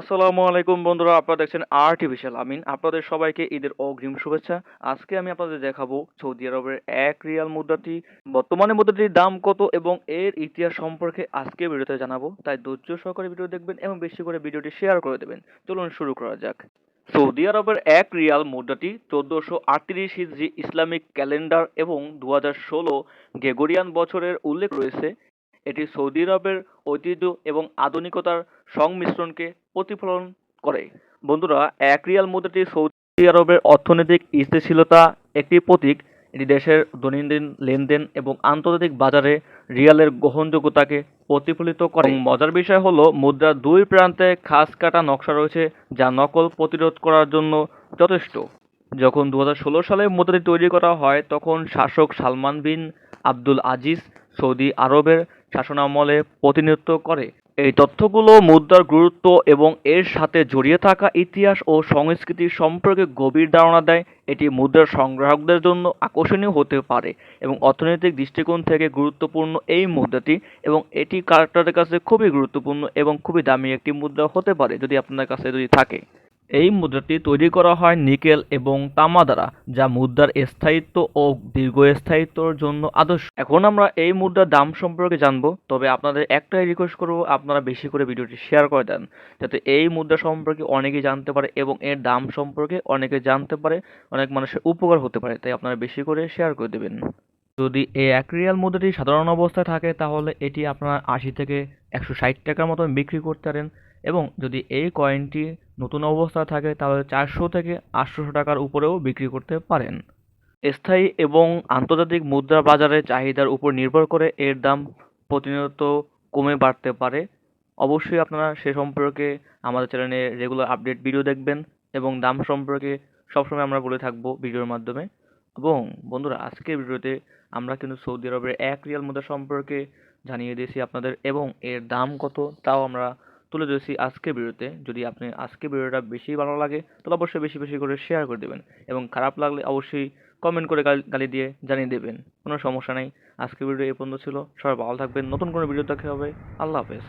আসসালামু আলাইকুম বন্ধুরা, আপনারা দেখছেন আর্টিফিশিয়াল আমিন। আপনাদের সবাইকে ঈদের অগ্রিম শুভেচ্ছা। আজকে আমি আপনাদের দেখাবো সৌদি আরবের এক রিয়াল মুদ্রাটি। বর্তমানে মুদ্রাটির দাম কত এবং এর ইতিহাস সম্পর্কে আজকে ভিডিওতে জানাব। তাই ধৈর্য সহকারে ভিডিও দেখবেন এবং বেশি করে ভিডিওটি শেয়ার করে দেবেন। চলুন শুরু করা যাক। সৌদি আরবের এক রিয়াল মুদ্রাটি চোদ্দশো আটত্রিশ হিজরি ইসলামিক ক্যালেন্ডার এবং দু হাজার ষোলো গ্রেগরিয়ান বছরের উল্লেখ রয়েছে। এটি সৌদি আরবের ঐতিহ্য এবং আধুনিকতার সংমিশ্রণকে প্রতিফলন করে। বন্ধুরা, এক রিয়াল মুদ্রাটি সৌদি আরবের অর্থনৈতিক স্থিতিশীলতা একটি প্রতীক। এটি দেশের দৈনন্দিন লেনদেন এবং আন্তর্জাতিক বাজারে রিয়ালের গ্রহণযোগ্যতাকে প্রতিফলিত করে। মজার বিষয় হলো, মুদ্রার দুই প্রান্তে খাস কাটা নকশা রয়েছে, যা নকল প্রতিরোধ করার জন্য যথেষ্ট। যখন দু হাজার ষোলো সালে মুদ্রাটি তৈরি করা হয়, তখন শাসক Salman bin Abdul Aziz Saudi আরবের শাসনামলে প্রতিনিধিত্ব করে। এই তথ্যগুলো মুদ্রার গুরুত্ব এবং এর সাথে জড়িয়ে থাকা ইতিহাস ও সংস্কৃতি সম্পর্কে গভীর ধারণা দেয়। এটি মুদ্রার সংগ্রাহকদের জন্য আকর্ষণীয় হতে পারে এবং অর্থনৈতিক দৃষ্টিকোণ থেকে গুরুত্বপূর্ণ এই মুদ্রাটি এবং এটি কালেক্টরের কাছে খুবই গুরুত্বপূর্ণ এবং খুবই দামি একটি মুদ্রা হতে পারে যদি আপনার কাছে যদি থাকে। এই মুদ্রাটি তৈরি করা হয় নিকেল এবং তামা দ্বারা, যা মুদ্রার স্থায়িত্ব ও দীর্ঘস্থায়িত্বর জন্য আদর্শ। এখন আমরা এই মুদ্রার দাম সম্পর্কে জানব, তবে আপনাদের একটাই রিকোয়েস্ট করব, আপনারা বেশি করে ভিডিওটি শেয়ার করে দেন, যাতে এই মুদ্রা সম্পর্কে অনেকেই জানতে পারে এবং এর দাম সম্পর্কে অনেকে জানতে পারে, অনেক মানুষের উপকার হতে পারে, তাই আপনারা বেশি করে শেয়ার করে দেবেন। যদি এই এক রিয়াল মুদ্রাটি সাধারণ অবস্থায় থাকে, তাহলে এটি আপনার আশি থেকে একশো ষাট টাকার মতন বিক্রি করতে পারেন এবং যদি এই কয়েনটি নতুন অবস্থায় থাকে তাহলে চারশো থেকে আটশোশো টাকার উপরেও বিক্রি করতে পারেন। স্থায়ী এবং আন্তর্জাতিক মুদ্রা বাজারে চাহিদার উপর নির্ভর করে এর দাম প্রতিনিয়ত কমে বাড়তে পারে। অবশ্যই আপনারা সে সম্পর্কে আমাদের চ্যানেলে রেগুলার আপডেট ভিডিও দেখবেন এবং দাম সম্পর্কে সবসময় আমরা বলে থাকব ভিডিওর মাধ্যমে। এবং বন্ধুরা, আজকের ভিডিওতে আমরা কিন্তু সৌদি আরবের এক রিয়াল মুদ্রা সম্পর্কে জানিয়ে দিয়েছি আপনাদের এবং এর দাম কত তাও আমরা তুলে ধরেছি আজকের ভিডিওতে। যদি আপনি আজকের ভিডিওটা বেশি ভালো লাগে, তাহলে অবশ্যই বেশি বেশি করে শেয়ার করে দেবেন এবং খারাপ লাগলে অবশ্যই কমেন্ট করে গালি দিয়ে জানিয়ে দেবেন। কোনো সমস্যা নেই। আজকের ভিডিও এই পর্যন্ত ছিল। সবাই ভালো থাকবেন। নতুন কোনো ভিডিও দেখা হবে। আল্লাহ হাফেজ।